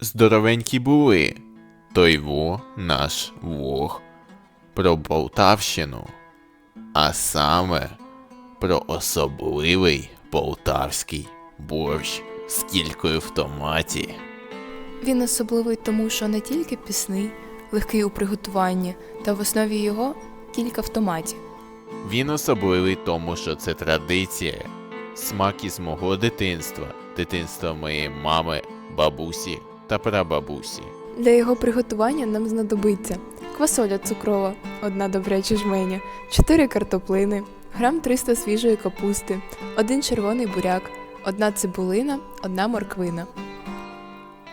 Здоровенькі були. Той во наш вог про Полтавщину, а саме про особливий полтавський борщ з кількою в томаті. Він особливий тому, що не тільки пісний, легкий у приготуванні, та в основі його кілька в томаті. Він особливий тому, що це традиція, смак із мого дитинства, дитинства моєї мами, бабусі та прабабусі. Для його приготування нам знадобиться квасоля цукрова, одна добряча жменя, 4 картоплини, грам 300 свіжої капусти, один червоний буряк, одна цибулина, одна морквина.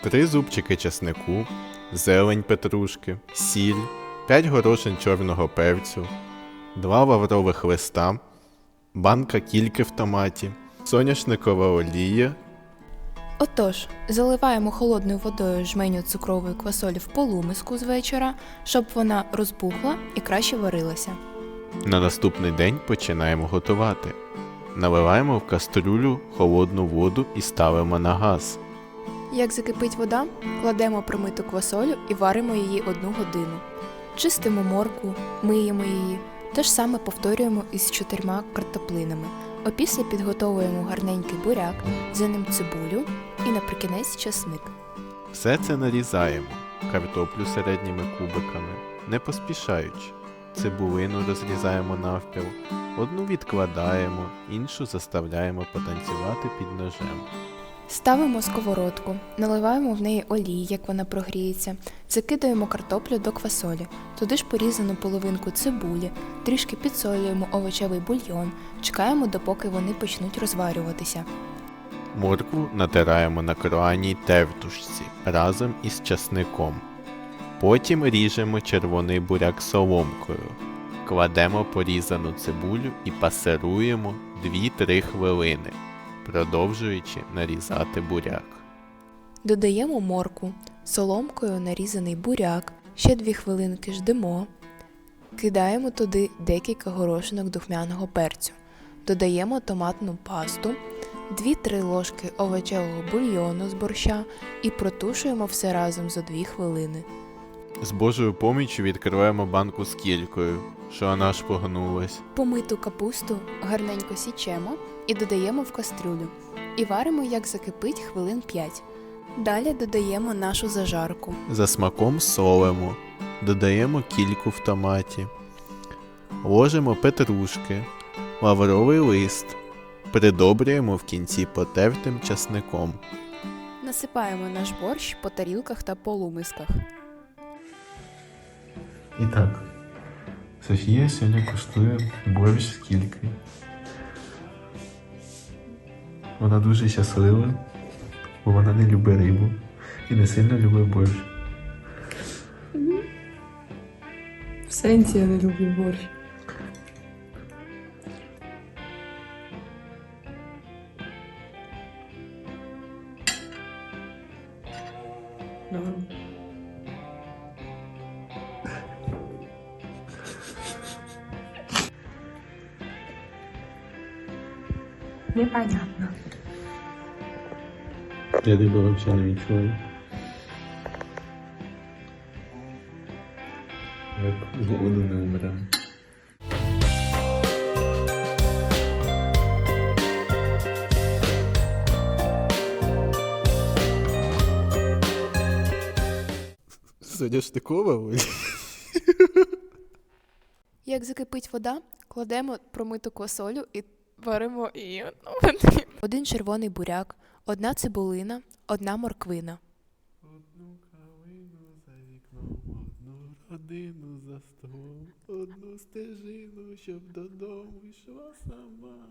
Три зубчики чеснику, зелень петрушки, сіль, 5 горошин чорного перцю, два лаврових листа, банка кільки в томаті, соняшникова олія, Отож, заливаємо холодною водою жменю цукрової квасолі в полумиску з вечора, щоб вона розбухла і краще варилася. На наступний день починаємо готувати. Наливаємо в кастрюлю холодну воду і ставимо на газ. Як закипить вода, кладемо промиту квасолю і варимо її одну годину. Чистимо моркву, миємо її, те ж саме повторюємо із чотирма картоплинами. Опісля підготовуємо гарненький буряк, за ним цибулю і наприкінець часник. Все це нарізаємо, картоплю середніми кубиками, не поспішаючи. Цибулину розрізаємо навпіл, одну відкладаємо, іншу заставляємо потанцювати під ножем. Ставимо сковородку, наливаємо в неї олії, як вона прогріється, закидаємо картоплю до квасолі, туди ж порізану половинку цибулі, трішки підсолюємо овочевий бульйон, чекаємо, допоки вони почнуть розварюватися. Моркву натираємо на круаній тертушці разом із часником. Потім ріжемо червоний буряк соломкою. Кладемо порізану цибулю і пасируємо 2-3 хвилини, продовжуючи нарізати буряк. Додаємо моркву, соломкою нарізаний буряк, ще дві хвилинки ждемо. Кидаємо туди декілька горошинок духмяного перцю. Додаємо томатну пасту, 2-3 ложки овочевого бульйону з борща і протушуємо все разом за 2 хвилини. З Божою поміччю відкриваємо банку з кількою, що вона аж погнулась. Помиту капусту гарненько січемо і додаємо в кастрюлю. І варимо, як закипить хвилин 5. Далі додаємо нашу зажарку. За смаком солимо, додаємо кільку в томаті, ложимо петрушки, лавровий лист, придобрюємо в кінці потертим часником. Насипаємо наш борщ по тарілках та полумисках. І так, Софія сьогодні куштує борщ з кількою. Вона дуже щаслива, бо вона не любить рибу і не сильно любить борщ. В сенсі я не люблю борщ. Норм. Непонятно. Я риби взагалі не відчуваю. Як з голоду не умремо. Соняшникова Як закипить вода, кладемо промиту квасолю і варимо і одну годину. Один червоний буряк, одна цибулина, одна морквина. Одну калину за вікном, одну родину за столом, одну стежину, щоб додому йшла сама.